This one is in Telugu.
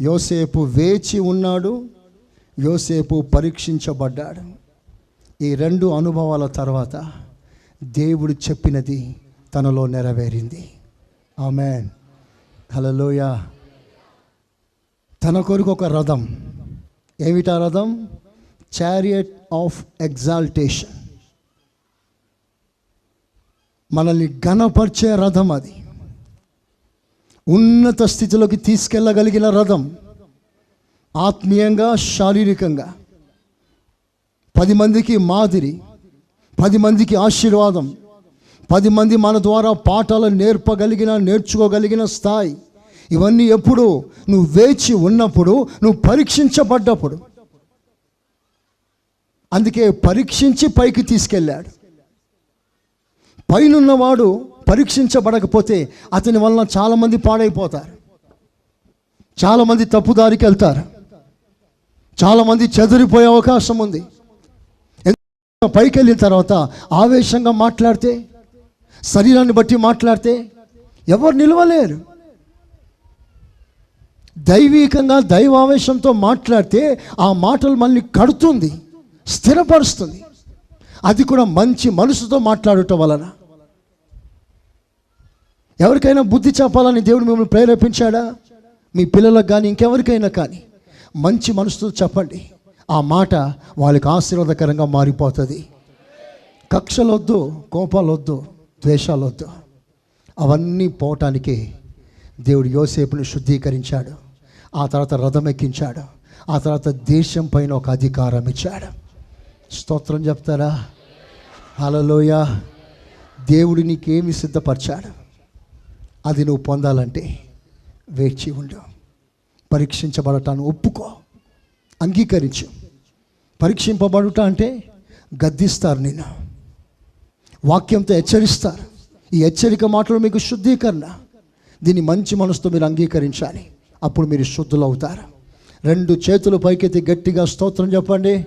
యోసేపు వేచి ఉన్నాడు యోసేపు పరీక్షించబడ్డాడు. ఈ రెండు అనుభవాల తర్వాత దేవుడు చెప్పినది తనలో నెరవేరింది. ఆమె హలోయ తన కొరకు ఒక రథం. ఏమిటా రథం? చారియట్ ఆఫ్ ఎగ్జాల్టేషన్ మనల్ని ఘనపరిచే రథం అది. ఉన్నత స్థితిలోకి తీసుకెళ్ళగలిగిన రథం ఆత్మీయంగా శారీరకంగా. పది మందికి మాదిరి పది మందికి ఆశీర్వాదం పది మంది మన ద్వారా పాఠాలు నేర్పగలిగిన నేర్చుకోగలిగిన స్థాయి. ఇవన్నీ ఎప్పుడు నువ్వు వేచి ఉన్నప్పుడు నువ్వు పరీక్షించబడ్డప్పుడు. అందుకే పరీక్షించి పైకి తీసుకెళ్ళాడు. పైనున్నవాడు పరీక్షించబడకపోతే అతని వలన చాలామంది పాడైపోతారు. చాలామంది తప్పుదారికి వెళ్తారు. చాలామంది చెదిరిపోయే అవకాశం ఉంది. ఎందుకంటే పైకి వెళ్ళిన తర్వాత ఆవేశంగా మాట్లాడితే శరీరాన్ని బట్టి మాట్లాడితే ఎవరు నిలవలేరు. దైవీకంగా దైవావేశంతో మాట్లాడితే ఆ మాటలు మళ్ళీ కడుతుంది స్థిరపరుస్తుంది. అది కూడా మంచి మనసుతో మాట్లాడటం వలన. ఎవరికైనా బుద్ధి చెప్పాలని దేవుడు మిమ్మల్ని ప్రేరేపించాడా? మీ పిల్లలకు కానీ ఇంకెవరికైనా కానీ. మంచి మనసుతో చెప్పండి. ఆ మాట వాళ్ళకి ఆశీర్వాదకరంగా మారిపోతుంది. కక్షలొద్దు కోపాలొద్దు ద్వేషాలొద్దు. అవన్నీ పోవటానికి దేవుడు యోసేపుని శుద్ధీకరించాడు. ఆ తర్వాత రథం ఎక్కించాడు ఆ తర్వాత దేశం పైన ఒక అధికారం ఇచ్చాడు. స్తోత్రం చెప్తారా? హలోయ దేవుడు నీకేమి సిద్ధపరిచాడు? అది నువ్వు పొందాలంటే వేచి ఉండు. పరీక్షించబడటాన్ని ఒప్పుకో. అంగీకరించు. పరీక్షింపబడుట అంటే గద్దిస్తారు నేను వాక్యంతో హెచ్చరిస్తారు. ఈ హెచ్చరిక మాటలు మీకు శుద్ధీకరణ. దీన్ని మంచి మనసుతో మీరు అంగీకరించాలి. అప్పుడు మీరు శుద్ధులు అవుతారు రెండు చేతులు పైకెత్తి గట్టిగా స్తోత్రం చెప్పండి.